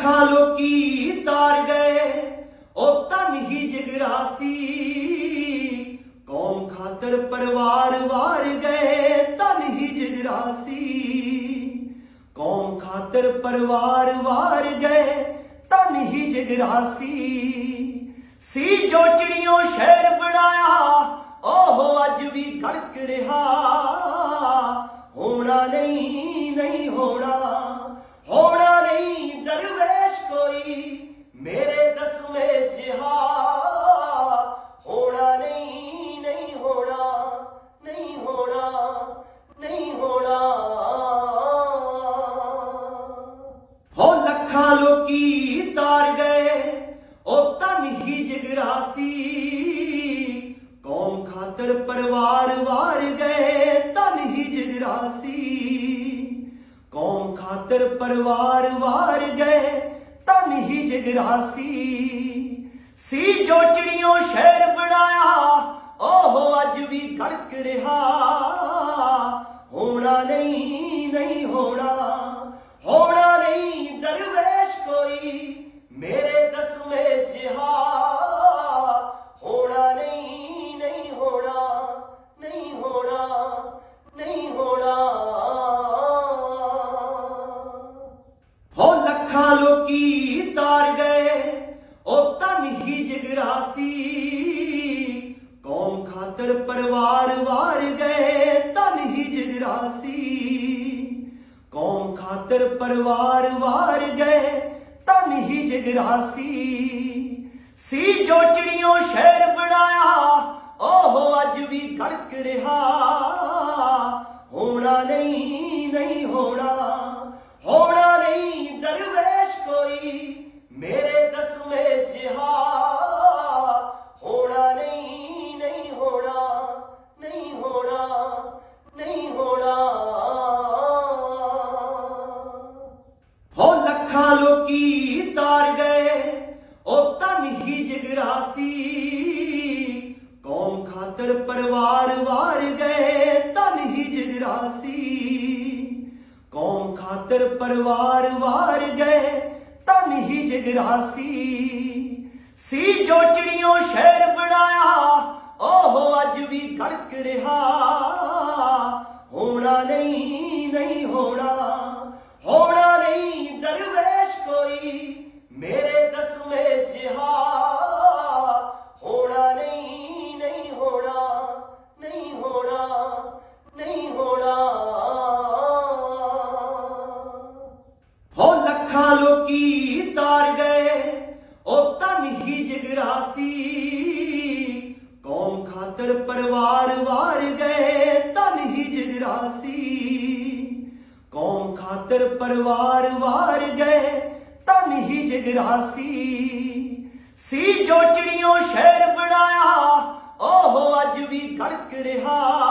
ਲੱਖਾਂ ਲੋਕੀ ਤਾਰ ਗਏ, ਉਹ ਤਨ ਹੀ ਜਗਰਾਸੀ। ਕੌਮ ਖਾਤਰ ਪਰਿਵਾਰ ਵਾਰ ਗਏ ਤਨ ਹੀ ਜਗਰਾਸੀ। ਕੌਮ ਖਾਤਰ ਪਰਿਵਾਰ ਵਾਰ ਗਏ ਤਨ ਹੀ ਜਗਰਾਸੀ। ਸੀ ਜੋ ਚਿੜੀਆਂ ਸ਼ਹਿਰ ਬਣਾ ਕੌਮ ਪਰਿਵਾਰ ਵਾਰ ਗਏ ਤਨ ਹੀ ਜਗਰਾਸੀ ਕੌਮ ਖਾਤਰ ਪਰਿਵਾਰ ਵਾਰ ਗਏ ਤਨ ਹੀ ਜਗਰਾਸੀ ਸੀ ਜੋ ਚਿੜੀਆਂ ਸ਼ਹਿਰ ਬਣਾਇਆ ਉਹ ਅੱਜ ਵੀ ਗੜਕ ਰਿਹਾ। ਹੋਣਾ ਨਹੀਂ ਕੌਮ ਪਰਿਵਾਰ ਵਾਰ ਗਏ ਤਨ ਹੀ ਜਗਰਾਸੀ ਕੌਮ ਖਾਤਰ ਪਰਿਵਾਰ ਵਾਰ ਗਏ ਤਨ ਹੀ ਜਗਰਾਸੀ ਸੀ ਜੋ ਚਿੜੀਆਂ ਸ਼ਹਿਰ ਬਣਾਇਆ ਉਹ ਅੱਜ ਵੀ ਗੜਕ ਰਿਹਾ। ਹੋਣਾ ਨਹੀਂ ਨਹੀਂ ਹੋਣਾ। ਕੌਮ ਪਰਿਵਾਰ ਵਾਰ ਗਏ ਤਨ ਹੀ ਜਗਰਾਸੀ ਕੌਮ ਖਾਤਰ ਪਰਿਵਾਰ ਵਾਰ ਗਏ ਤਨ ਹੀ ਜਗਰਾਸੀ ਸੀ ਜੋ ਚਿੜੀਆਂ ਸ਼ਹਿਰ ਬਣਾਇਆ ਉਹ ਅੱਜ ਵੀ ਗੜਕ ਰਿਹਾ। ਹੋਣਾ ਨਹੀਂ ਨਹੀਂ ਹੋਣਾ। ਕੌਮ ਖਾਤਰ ਪਰਿਵਾਰ ਵਾਰ ਗਏ ਤਨ ਹੀ ਜਗਰਾਸੀ। ਸੀ ਜੋ ਚਿੜੀਆਂ ਸ਼ਹਿਰ ਬਣਾਇਆ ਉਹ ਅੱਜ ਵੀ ਗੜਕ ਰਿਹਾ।